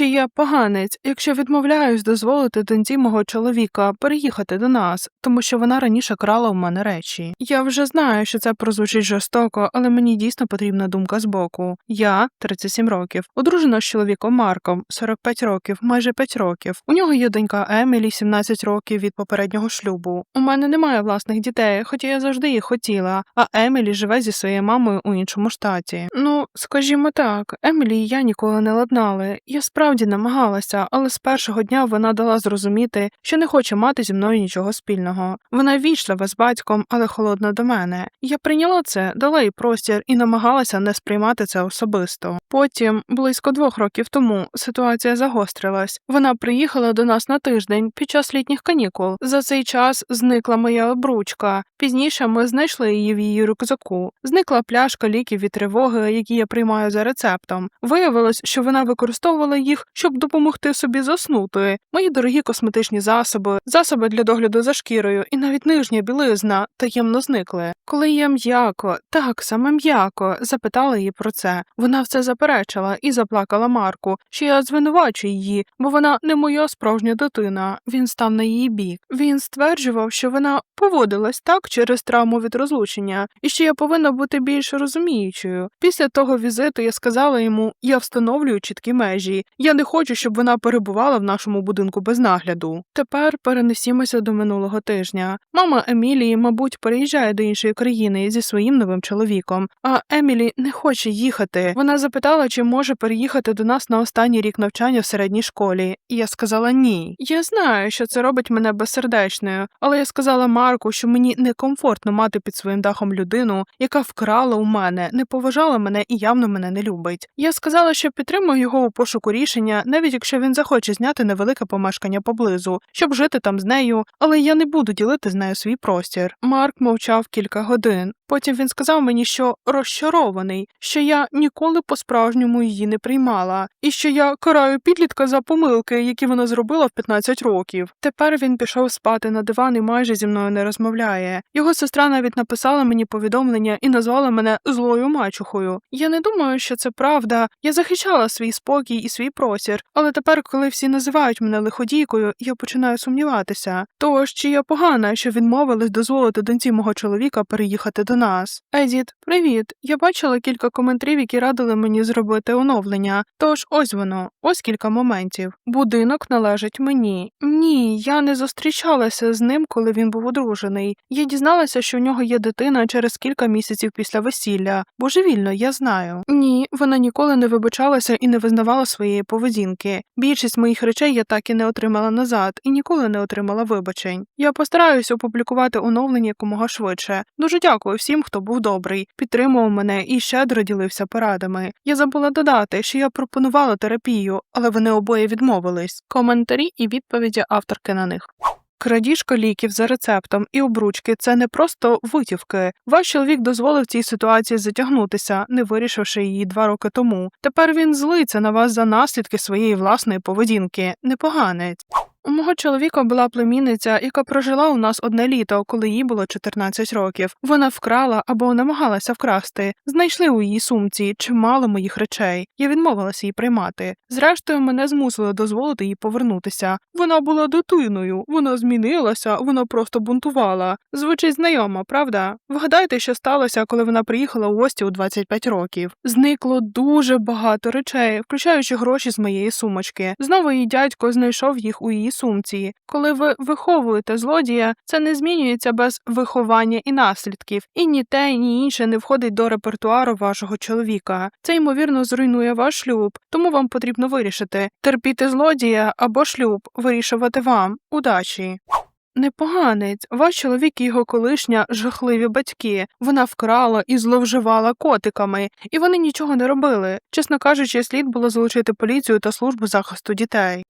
чи я поганець, якщо відмовляюсь дозволити доньці мого чоловіка переїхати до нас, тому що вона раніше крала в мене речі. Я вже знаю, що це прозвучить жорстоко, але мені дійсно потрібна думка збоку. Я 37 років, одружена з чоловіком Марком, 45 років, майже 5 років. У нього є донька Емілі, 17 років від попереднього шлюбу. У мене немає власних дітей, хоча я завжди їх хотіла. А Емілі живе зі своєю мамою у іншому штаті. Ну, скажімо так, Емілі і я ніколи не ладнали. Я справді намагалася, але з першого дня вона дала зрозуміти, що не хоче мати зі мною нічого спільного. Вона вічлива з батьком, але холодна до мене. Я прийняла це, дала їй простір і намагалася не сприймати це особисто. Потім, близько двох років тому, ситуація загострилась. Вона приїхала до нас на тиждень під час літніх канікул. За цей час зникла моя обручка. Пізніше ми знайшли її в її рюкзаку. Зникла пляшка ліків від тривоги, які я приймаю за рецептом. Виявилось, що вона використовувала їх, щоб допомогти собі заснути. Мої дорогі косметичні засоби, засоби для догляду за шкірою і навіть нижня білизна таємно зникли. Коли я м'яко, так саме м'яко, запитала її про це. Вона все заперечила і заплакала Марку, що я звинувачу її, бо вона не моя справжня дитина. Він став на її бік. Він стверджував, що вона поводилась так через травму від розлучення, і що я повинна бути більш розуміючою. Після того візиту я сказала йому: я встановлюю чіткі межі. Я не хочу, щоб вона перебувала в нашому будинку без нагляду. Тепер перенесімося до минулого тижня. Мама Емілії, мабуть, переїжджає до іншої країни зі своїм новим чоловіком. А Емілі не хоче їхати. Вона запитала, чи може переїхати до нас на останній рік навчання в середній школі. І я сказала ні. Я знаю, що це робить мене безсердечною, але я сказала Марку, що мені некомфортно мати під своїм дахом людину, яка вкрала у мене, не поважала мене і явно мене не любить. Я сказала, що підтримую його у пошуку рішення, навіть якщо він захоче зняти невелике помешкання поблизу, щоб жити там з нею, але я не буду ділити з нею свій простір. Марк мовчав кілька годин. Потім він сказав мені, що розчарований, що я ніколи по-справжньому її не приймала, і що я караю підлітка за помилки, які вона зробила в 15 років. Тепер він пішов спати на диван і майже зі мною не розмовляє. Його сестра навіть написала мені повідомлення і назвала мене злою мачухою. Я не думаю, що це правда. Я захищала свій спокій і свій простір, але тепер, коли всі називають мене лиходійкою, я починаю сумніватися. Тож чи я погана, що відмовилась дозволити доньці мого чоловіка переїхати до нас? Едіт, привіт. Я бачила кілька коментарів, які радили мені зробити оновлення. Тож ось воно, ось кілька моментів. Будинок належить мені. Ні, я не зустрічалася з ним, коли він був одружений. Я дізналася, що в нього є дитина через кілька місяців після весілля. Божевільно, я знаю. Ні, вона ніколи не вибачалася і не визнавала своєї поведінки. Більшість моїх речей я так і не отримала назад і ніколи не отримала вибачень. Я постараюся опублікувати оновлення якомога швидше. Дуже дякую всім, хто був добрий, підтримував мене і щедро ділився порадами. Я забула додати, що я пропонувала терапію, але вони обоє відмовились. Коментарі і відповіді авторки на них. Крадіжка ліків за рецептом і обручки це не просто витівки. Ваш чоловік дозволив цій ситуації затягнутися, не вирішивши її два роки тому. Тепер він злиться на вас за наслідки своєї власної поведінки. Непоганець. У мого чоловіка була племінниця, яка прожила у нас одне літо, коли їй було 14 років. Вона вкрала або намагалася вкрасти. Знайшли у її сумці чимало моїх речей. Я відмовилася її приймати. Зрештою, мене змусили дозволити їй повернутися. Вона була дитиною, вона змінилася, вона просто бунтувала. Звучить знайомо, правда? Вгадайте, що сталося, коли вона приїхала у гості у 25 років. Зникло дуже багато речей, включаючи гроші з моєї сумочки. Знову її дядько знайшов їх у її сумці. Коли ви виховуєте злодія, це не змінюється без виховання і наслідків, і ні те, ні інше не входить до репертуару вашого чоловіка. Це ймовірно зруйнує ваш шлюб, тому вам потрібно вирішити терпіти злодія або шлюб, вирішувати вам. Удачі. Непоганець, ваш чоловік і його колишня жахливі батьки. Вона вкрала і зловживала котиками, і вони нічого не робили. Чесно кажучи, слід було залучити поліцію та службу захисту дітей.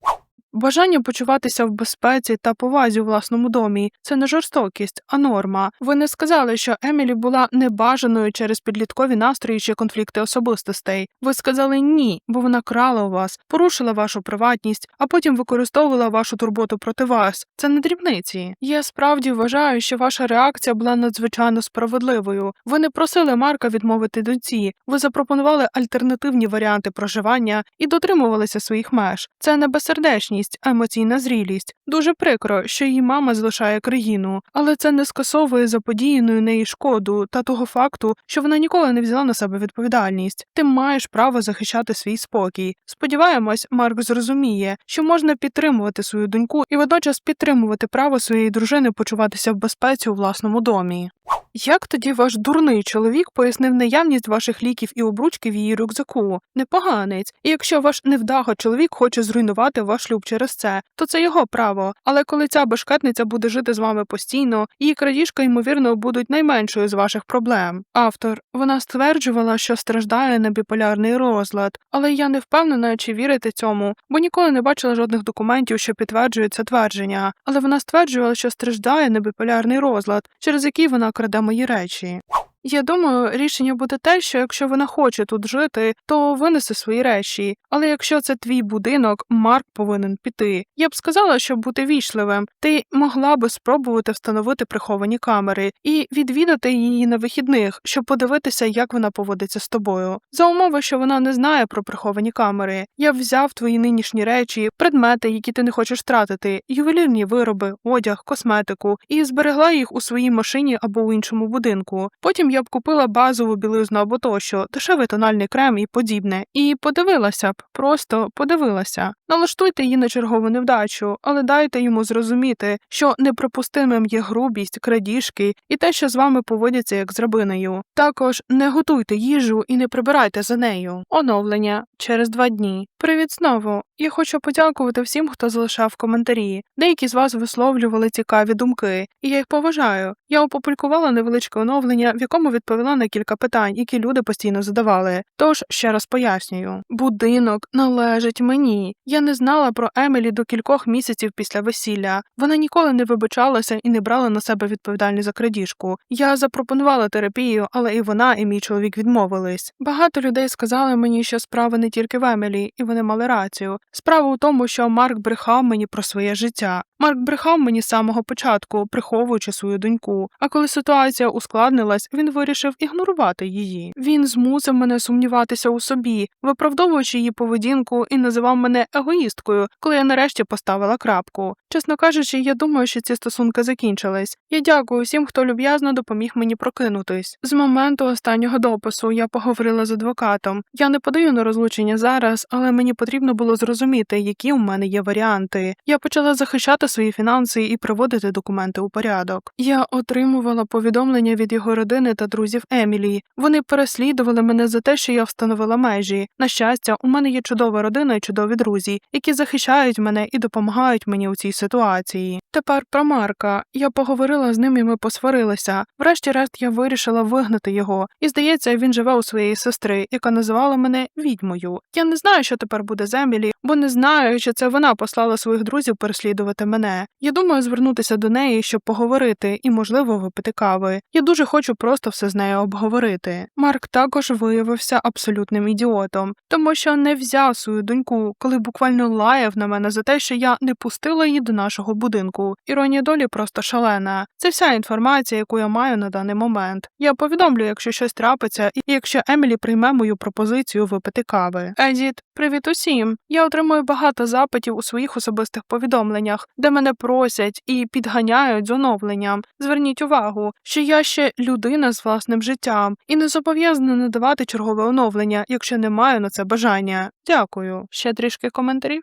Бажання почуватися в безпеці та повазі у власному домі це не жорстокість, а норма. Ви не сказали, що Емілі була небажаною через підліткові настрої чи конфлікти особистостей. Ви сказали ні, бо вона крала у вас, порушила вашу приватність, а потім використовувала вашу турботу проти вас. Це не дрібниці. Я справді вважаю, що ваша реакція була надзвичайно справедливою. Ви не просили Марка відмовити доньці, ви запропонували альтернативні варіанти проживання і дотримувалися своїх меж. Це не безсердечність, а емоційна зрілість. Дуже прикро, що її мама залишає країну, але це не скасовує заподіяну неї шкоду та того факту, що вона ніколи не взяла на себе відповідальність. Ти маєш право захищати свій спокій. Сподіваємось, Марк зрозуміє, що можна підтримувати свою доньку і водночас підтримувати право своєї дружини почуватися в безпеці у власному домі. Як тоді ваш дурний чоловік пояснив наявність ваших ліків і обручки в її рюкзаку? Непоганець. І якщо ваш невдага чоловік хоче зруйнувати ваш шлюб через це, то це його право. Але коли ця бешкетниця буде жити з вами постійно, її крадіжка, ймовірно, будуть найменшою з ваших проблем. Автор вона стверджувала, що страждає на біполярний розлад, але я не впевнена, чи вірити цьому, бо ніколи не бачила жодних документів, що підтверджують це твердження. Але вона стверджувала, що страждає на біполярний розлад, через який вона краде мої речі. Я думаю, рішення буде те, що якщо вона хоче тут жити, то винесе свої речі. Але якщо це твій будинок, Марк повинен піти. Я б сказала, щоб бути вічливим, ти могла би спробувати встановити приховані камери і відвідати її на вихідних, щоб подивитися, як вона поводиться з тобою. За умови, що вона не знає про приховані камери. Я взяв твої нинішні речі, предмети, які ти не хочеш втратити, ювелірні вироби, одяг, косметику, і зберегла їх у своїй машині або у іншому будинку. Потім я б купила базову білизну або тощо, дешевий тональний крем і подібне, і подивилася б, просто подивилася. Налаштуйте її на чергову невдачу, але дайте йому зрозуміти, що неприпустимим є грубість, крадіжки і те, що з вами поводяться як з рабинею. Також не готуйте їжу і не прибирайте за нею. Оновлення через два дні. Привіт знову. Я хочу подякувати всім, хто залишав коментарі. Деякі з вас висловлювали цікаві думки, і я їх поважаю. Я опублікувала невеличке оновлення, в якому відповіла на кілька питань, які люди постійно задавали. Тож ще раз пояснюю: будинок належить мені. Я не знала про Емілі до кількох місяців після весілля. Вона ніколи не вибачалася і не брала на себе відповідальність за крадіжку. Я запропонувала терапію, але і вона, і мій чоловік відмовились. Багато людей сказали мені, що справа не тільки в Емілі, і вони мали рацію. Справа у тому, що Марк брехав мені про своє життя. Марк брехав мені з самого початку, приховуючи свою доньку. А коли ситуація ускладнилась, він вирішив ігнорувати її. Він змусив мене сумніватися у собі, виправдовуючи її поведінку і називав мене егоїсткою, коли я нарешті поставила крапку. Чесно кажучи, я думаю, що ці стосунки закінчились. Я дякую всім, хто люб'язно допоміг мені прокинутись. З моменту останнього допису я поговорила з адвокатом. Я не подаю на розлучення зараз, але мені потрібно було зрозуміти, які у мене є варіанти. Я почала захищати свої фінанси і приводити документи у порядок. Я отримувала повідомлення від його родини та друзів Емілі. Вони переслідували мене за те, що я встановила межі. На щастя, у мене є чудова родина і чудові друзі, які захищають мене і допомагають мені у цій ситуації. Тепер про Марка. Я поговорила з ним і ми посварилися. Врешті-решт я вирішила вигнати його, і здається, він живе у своєї сестри, яка називала мене відьмою. Я не знаю, що тепер буде з Емілі, бо не знаю, чи це вона послала своїх друзів переслідувати мене. Я думаю звернутися до неї, щоб поговорити і, можливо, випити кави. Я дуже хочу просто все з нею обговорити. Марк також виявився абсолютним ідіотом, тому що не взяв свою доньку, коли буквально лаяв на мене за те, що я не пустила її до нашого будинку. Іронія долі просто шалена. Це вся інформація, яку я маю на даний момент. Я повідомлю, якщо щось трапиться, і якщо Емілі прийме мою пропозицію випити кави. Едіт, привіт усім. Я отримую багато запитів у своїх особистих повідомленнях, де мене просять і підганяють з оновленням. Зверніть увагу, що я ще людина з власним життям і не зобов'язана надавати чергове оновлення, якщо не маю на це бажання. Дякую. Ще трішки коментарів.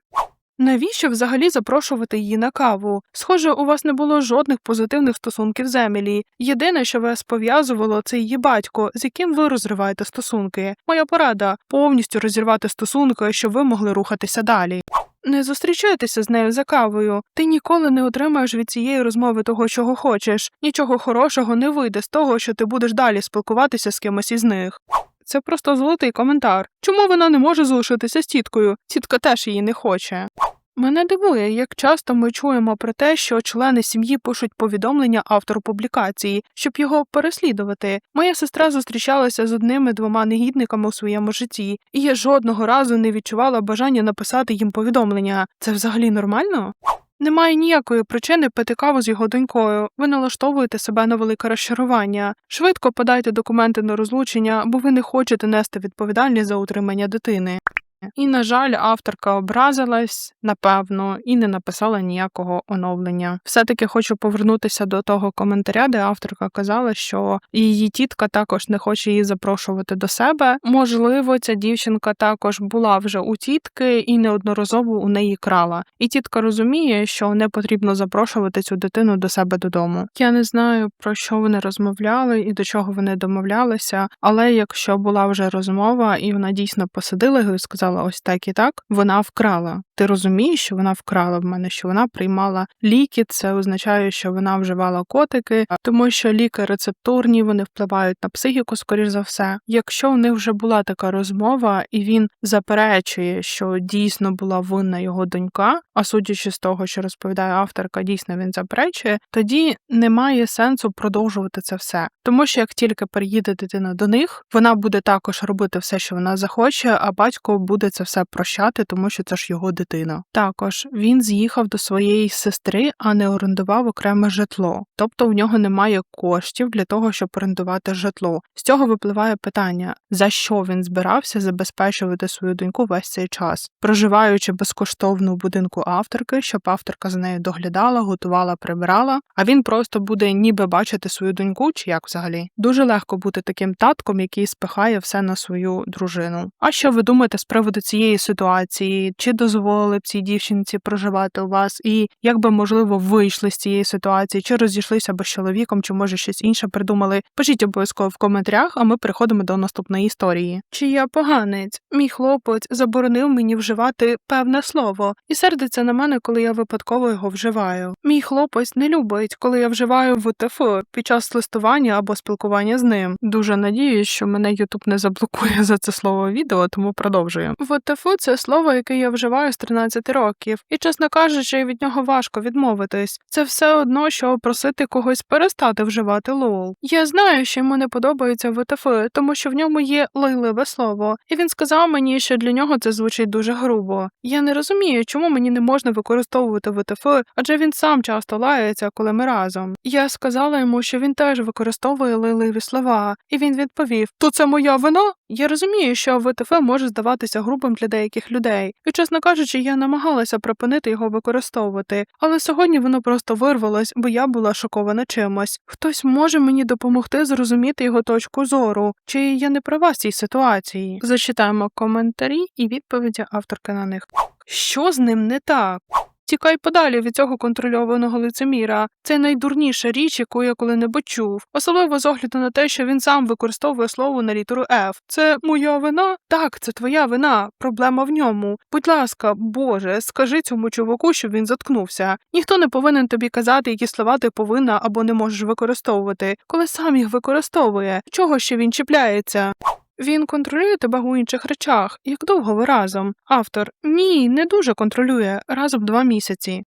Навіщо взагалі запрошувати її на каву? Схоже, у вас не було жодних позитивних стосунків з Емілі. Єдине, що вас пов'язувало, це її батько, з яким ви розриваєте стосунки. Моя порада повністю розірвати стосунки, щоб ви могли рухатися далі. Не зустрічайтеся з нею за кавою. Ти ніколи не отримаєш від цієї розмови того, чого хочеш. Нічого хорошого не вийде з того, що ти будеш далі спілкуватися з кимось із них. Це просто золотий коментар. Чому вона не може залишитися з тіткою? Тітка теж її не хоче. Мене дивує, як часто ми чуємо про те, що члени сім'ї пишуть повідомлення автору публікації, щоб його переслідувати. Моя сестра зустрічалася з одними двома негідниками у своєму житті, і я жодного разу не відчувала бажання написати їм повідомлення. Це взагалі нормально? Немає ніякої причини пити каву з його донькою. Ви налаштовуєте себе на велике розчарування. Швидко подайте документи на розлучення, бо ви не хочете нести відповідальність за утримання дитини. І, на жаль, авторка образилась, напевно, і не написала ніякого оновлення. Все-таки хочу повернутися до того коментаря, де авторка казала, що її тітка також не хоче її запрошувати до себе. Можливо, ця дівчинка також була вже у тітки і неодноразово у неї крала. І тітка розуміє, що не потрібно запрошувати цю дитину до себе додому. Я не знаю про що вони розмовляли і до чого вони домовлялися, але якщо була вже розмова, і вона дійсно посадила його і сказала ось так і так, вона вкрала. Ти розумієш, що вона вкрала в мене, що вона приймала ліки, це означає, що вона вживала котики, тому що ліки рецептурні, вони впливають на психіку, скоріш за все. Якщо у них вже була така розмова, і він заперечує, що дійсно була винна його донька, а судячи з того, що розповідає авторка, дійсно він заперечує, тоді немає сенсу продовжувати це все. Тому що як тільки приїде дитина до них, вона буде також робити все, що вона захоче, а батько буде це все прощати, тому що це ж його дитина. Також він з'їхав до своєї сестри, а не орендував окреме житло, тобто в нього немає коштів для того, щоб орендувати житло. З цього випливає питання, за що він збирався забезпечувати свою доньку весь цей час, проживаючи безкоштовно у будинку авторки, щоб авторка за нею доглядала, готувала, прибирала. А він просто буде ніби бачити свою доньку, чи як взагалі. Дуже легко бути таким татком, який спихає все на свою дружину. А що ви думаєте з приводу цієї ситуації? Чи дозволили б цій дівчинці проживати у вас? І як би можливо вийшли з цієї ситуації, чи розійшлися б з чоловіком, чи може щось інше придумали? Пишіть обов'язково в коментарях, а ми переходимо до наступної історії. Чи я поганець? Мій хлопець заборонив мені вживати певне слово і сердиться на мене, коли я випадково його вживаю. Мій хлопець не любить, коли я вживаю ВТФ під час листування або спілкування з ним. Дуже надіюсь, що мене Ютуб не заблокує за це слово відео, тому продовжую. ВТФ – це слово, яке я вживаю з 13 років, і, чесно кажучи, від нього важко відмовитись. Це все одно, що просити когось перестати вживати лол. Я знаю, що йому не подобається ВТФ, тому що в ньому є лайливе слово, і він сказав мені, що для нього це звучить дуже грубо. Я не розумію, чому мені не можна використовувати ВТФ, адже він сам часто лається, коли ми разом. Я сказала йому, що він теж використовує лайливі слова, і він відповів: То це моя вина? Я розумію, що ВТФ може здаватися грубим для деяких людей, і, чесно кажучи, я намагалася припинити його використовувати, але сьогодні воно просто вирвалось, бо я була шокована чимось. Хтось може мені допомогти зрозуміти його точку зору, чи я не права в цій ситуації. Зачитаємо коментарі і відповіді авторки на них. Що з ним не так? Тікай подалі від цього контрольованого лицеміра. Це найдурніша річ, яку я коли-небудь чув, особливо з огляду на те, що він сам використовує слово на літеру F. Це моя вина? Так, це твоя вина. Проблема в ньому. Будь ласка, Боже, скажи цьому чуваку, щоб він заткнувся. Ніхто не повинен тобі казати, які слова ти повинна або не можеш використовувати, коли сам їх використовує. Чого ще він чіпляється? Він контролює тебе у інших речах. Як довго ви разом? Автор ні, не дуже контролює разом два місяці.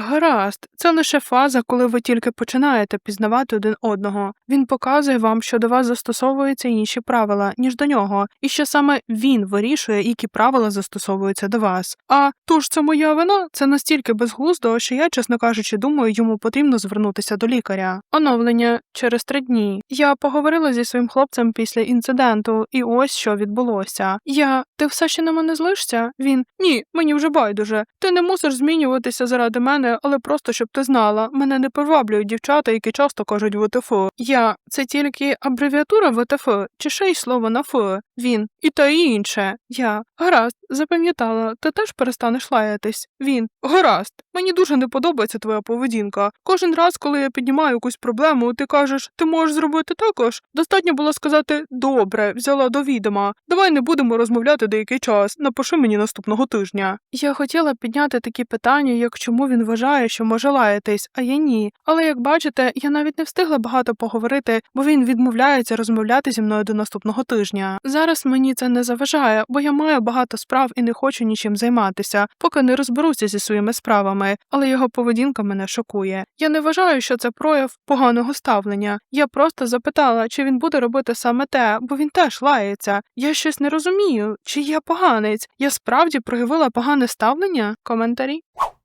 Гаразд, це лише фаза, коли ви тільки починаєте пізнавати один одного. Він показує вам, що до вас застосовуються інші правила, ніж до нього, і що саме він вирішує, які правила застосовуються до вас. А тож це моя вина, це настільки безглуздо, що я, чесно кажучи, думаю, йому потрібно звернутися до лікаря. Оновлення через три дні. Я поговорила зі своїм хлопцем після інциденту, і ось що відбулося. Я, ти все ще на мене злишся? Він ні, мені вже байдуже. Ти не мусиш змінюватися заради мене, але просто щоб ти знала, мене не приваблюють дівчата, які часто кажуть ВТФ. Я це тільки абревіатура ВТФ, чи ще й слово на Ф. Він і та і інше. Я гаразд, запам'ятала, ти теж перестанеш лаятись. Він гаразд. Мені дуже не подобається твоя поведінка. Кожен раз, коли я піднімаю якусь проблему, ти кажеш, ти можеш зробити також. Достатньо було сказати добре, взяла до відома. Давай не будемо розмовляти деякий час. Напиши мені наступного тижня. Я хотіла підняти такі питання, як чому він вважає, що може лаятись, а я ні. Але як бачите, я навіть не встигла багато поговорити, бо він відмовляється розмовляти зі мною до наступного тижня. Зараз Зараз мені це не заважає, бо я маю багато справ і не хочу нічим займатися, поки не розберуся зі своїми справами, але його поведінка мене шокує. Я не вважаю, що це прояв поганого ставлення. Я просто запитала, чи він буде робити саме те, бо він теж лається. Я щось не розумію, чи я поганець. Я справді проявила погане ставлення? Коментарі.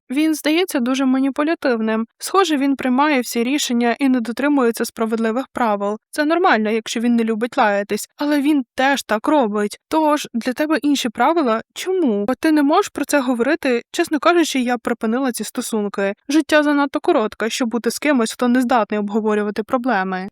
Він здається дуже маніпулятивним. Схоже, він приймає всі рішення і не дотримується справедливих правил. Це нормально, якщо він не любить лаятись, але він теж так робить. Тож для тебе інші правила чому? Бо ти не можеш про це говорити. Чесно кажучи, я припинила ці стосунки. Життя занадто коротке, щоб бути з кимось, хто не здатний обговорювати проблеми.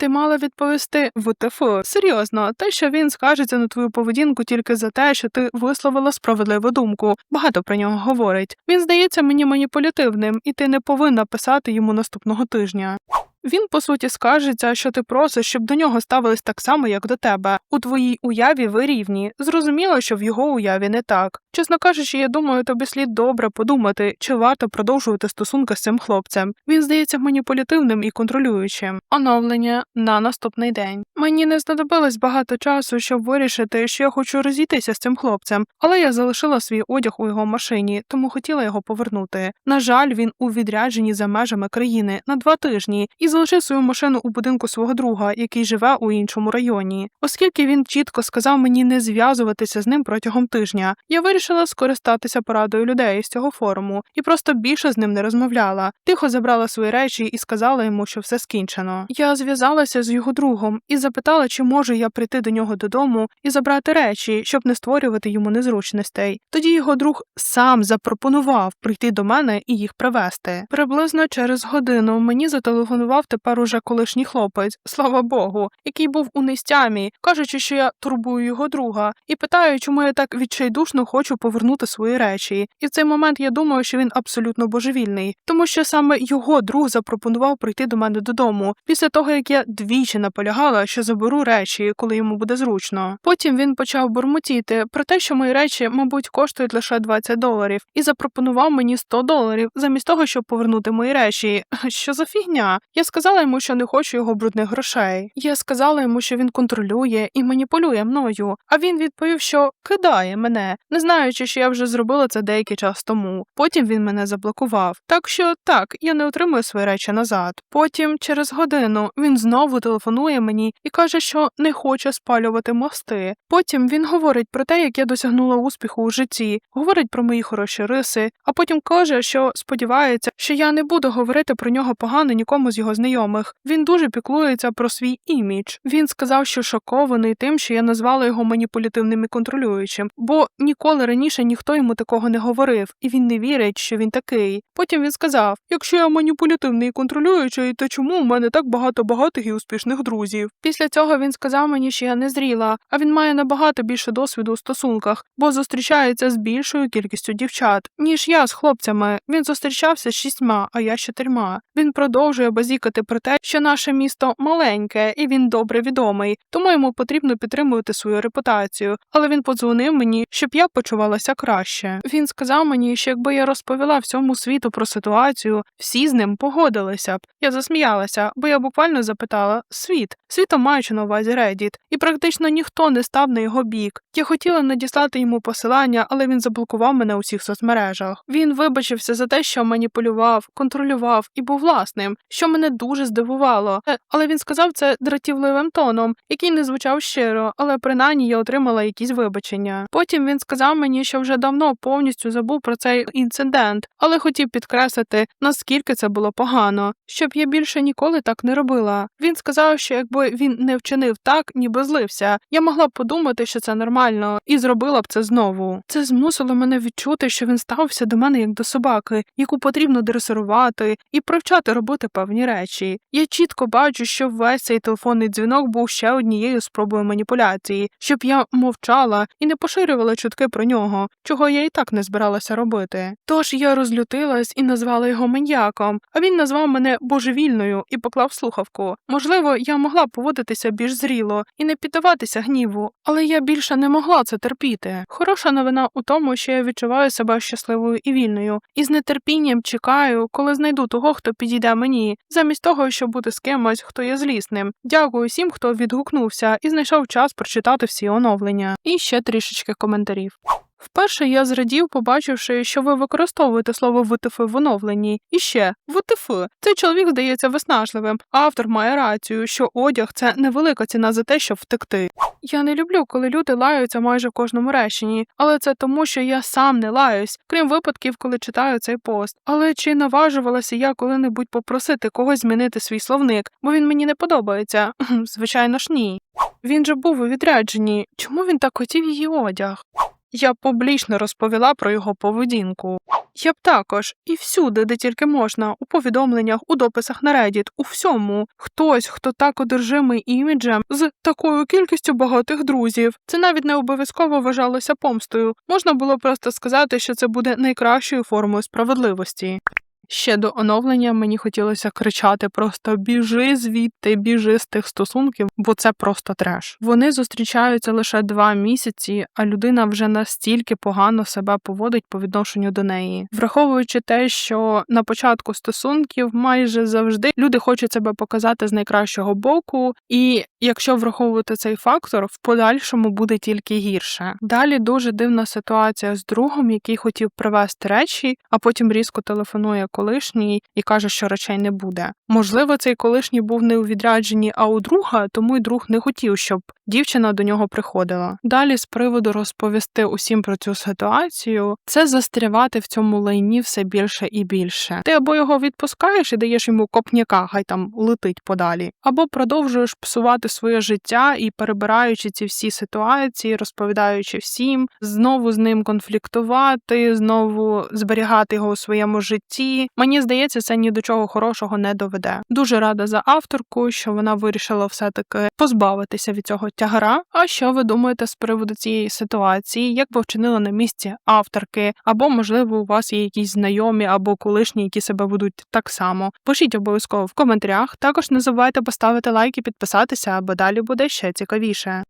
Ти мала відповісти ВТФ. Серйозно, те, що він скажеться на твою поведінку тільки за те, що ти висловила справедливу думку. Багато про нього говорить. Він здається мені маніпулятивним, і ти не повинна писати йому наступного тижня. Він, по суті, скажеться, що ти просиш, щоб до нього ставились так само, як до тебе. У твоїй уяві ви рівні. Зрозуміло, що в його уяві не так. Чесно кажучи, я думаю, тобі слід добре подумати, чи варто продовжувати стосунки з цим хлопцем. Він здається маніпулятивним і контролюючим. Оновлення на наступний день. Мені не знадобилось багато часу, щоб вирішити, що я хочу розійтися з цим хлопцем, але я залишила свій одяг у його машині, тому хотіла його повернути. На жаль, він у відрядженні за межами країни на два тижні і залишив свою машину у будинку свого друга, який живе у іншому районі. Оскільки він чітко сказав мені не зв'язуватися з ним протягом тижня, я вирішила скористатися порадою людей з цього форуму і просто більше з ним не розмовляла. Тихо забрала свої речі і сказала йому, що все скінчено. Я зв'язалася з його другом і запитала, чи можу я прийти до нього додому і забрати речі, щоб не створювати йому незручностей. Тоді його друг сам запропонував прийти до мене і їх привезти. Приблизно через годину мені зателефонував тепер уже колишній хлопець, слава Богу, який був у нестямі, кажучи, що я турбую його друга, і питаю, чому я так відчайдушно хочу повернути свої речі. І в цей момент я думаю, що він абсолютно божевільний, тому що саме його друг запропонував прийти до мене додому після того, як я двічі наполягала, що заберу речі, коли йому буде зручно. Потім він почав бурмотіти про те, що мої речі, мабуть, коштують лише 20 доларів, і запропонував мені 100 доларів замість того, щоб повернути мої речі. Що за фігня? Я сказала йому, що не хочу його брудних грошей. Я сказала йому, що він контролює і маніпулює мною. А він відповів, що кидає мене, не знаючи, що я вже зробила це деякий час тому. Потім він мене заблокував. Так що так, я не отримую свої речі назад. Потім, через годину, він знову телефонує мені і каже, що не хоче спалювати мости. Потім він говорить про те, як я досягнула успіху у житті, говорить про мої хороші риси, а потім каже, що сподівається, що я не буду говорити про нього погано нікому з його знайомих. Він дуже піклується про свій імідж. Він сказав, що шокований тим, що я назвала його маніпулятивним і контролюючим, бо ніколи раніше ніхто йому такого не говорив, і він не вірить, що він такий. Потім він сказав: якщо я маніпулятивний і контролюючий, то чому у мене так багато багатих і успішних друзів? Після цього він сказав мені, що я не зріла, а він має набагато більше досвіду у стосунках, бо зустрічається з більшою кількістю дівчат, ніж я з хлопцями. Він зустрічався з шістьма, а я з чотирма. Він продовжує базікати про те, що наше місто маленьке і він добре відомий, тому йому потрібно підтримувати свою репутацію. Але він подзвонив мені, щоб я почувалася краще. Він сказав мені, що якби я розповіла всьому світу про ситуацію, всі з ним погодилися б. Я засміялася, бо я буквально запитала світ, світом маючи на увазі Reddit, і практично ніхто не став на його бік. Я хотіла надіслати йому посилання, але він заблокував мене у всіх соцмережах. Він вибачився за те, що маніпулював, контролював і був власним, що мене дуже здивувало. Е, Але він сказав це дратівливим тоном, який не звучав щиро, але принаймні я отримала якісь вибачення. Потім він сказав мені, що вже давно повністю забув про цей інцидент, але хотів підкреслити, наскільки це було погано, щоб я більше ніколи так не робила. Він сказав, що якби він не вчинив так, ніби злився, я могла б подумати, що це нормально, і зробила б це знову. Це змусило мене відчути, що він ставився до мене як до собаки, яку потрібно дресирувати і привчати робити певні речі. Я чітко бачу, що весь цей телефонний дзвінок був ще однією спробою маніпуляції, щоб я мовчала і не поширювала чутки про нього. Нього, чого я і так не збиралася робити. Тож я розлютилась і назвала його маньяком, а він назвав мене божевільною і поклав слухавку. Можливо, я могла поводитися більш зріло і не піддаватися гніву, але я більше не могла це терпіти. Хороша новина у тому, що я відчуваю себе щасливою і вільною, і з нетерпінням чекаю, коли знайду того, хто підійде мені, замість того, щоб бути з кимось, хто є злісним. Дякую всім, хто відгукнувся і знайшов час прочитати всі оновлення. І ще трішечки коментарів. Вперше я зрадів, побачивши, що ви використовуєте слово ВТФ в оновленні. І ще ВТФ. Цей чоловік здається виснажливим. Автор має рацію, що одяг це невелика ціна за те, щоб втекти. Я не люблю, коли люди лаються майже в кожному реченні, але це тому, що я сам не лаюсь, крім випадків, коли читаю цей пост. Але чи наважувалася я коли-небудь попросити когось змінити свій словник, бо він мені не подобається? Звичайно ж, ні. Він же був у відрядженні. Чому він так хотів її одяг? Я публічно розповіла про його поведінку. Я б також і всюди, де тільки можна, у повідомленнях, у дописах на Reddit, у всьому. Хтось, хто так одержимий іміджем з такою кількістю багатих друзів. Це навіть не обов'язково вважалося помстою. Можна було просто сказати, що це буде найкращою формою справедливості. Ще до оновлення мені хотілося кричати просто біжи звідти, біжи з тих стосунків, бо це просто треш. Вони зустрічаються лише два місяці, а людина вже настільки погано себе поводить по відношенню до неї, враховуючи те, що на початку стосунків майже завжди люди хочуть себе показати з найкращого боку, і якщо враховувати цей фактор, в подальшому буде тільки гірше. Далі дуже дивна ситуація з другом, який хотів привезти речі, а потім різко телефонує колишній і каже, що речей не буде. Можливо, цей колишній був не у відрядженні, а у друга, тому й друг не хотів, щоб дівчина до нього приходила. Далі з приводу розповісти усім про цю ситуацію, це застрявати в цьому лайні все більше і більше. Ти або його відпускаєш і даєш йому копняка, хай там летить подалі, або продовжуєш псувати своє життя і перебираючи ці всі ситуації, розповідаючи всім, знову з ним конфліктувати, знову зберігати його у своєму житті. Мені здається, це ні до чого хорошого не доведе. Дуже рада за авторку, що вона вирішила все-таки позбавитися від цього тягара. А що ви думаєте з приводу цієї ситуації? Як ви вчинили на місці авторки? Або, можливо, у вас є якісь знайомі або колишні, які себе ведуть так само? Пишіть обов'язково в коментарях. Також не забувайте поставити лайк і підписатися, бо далі буде ще цікавіше.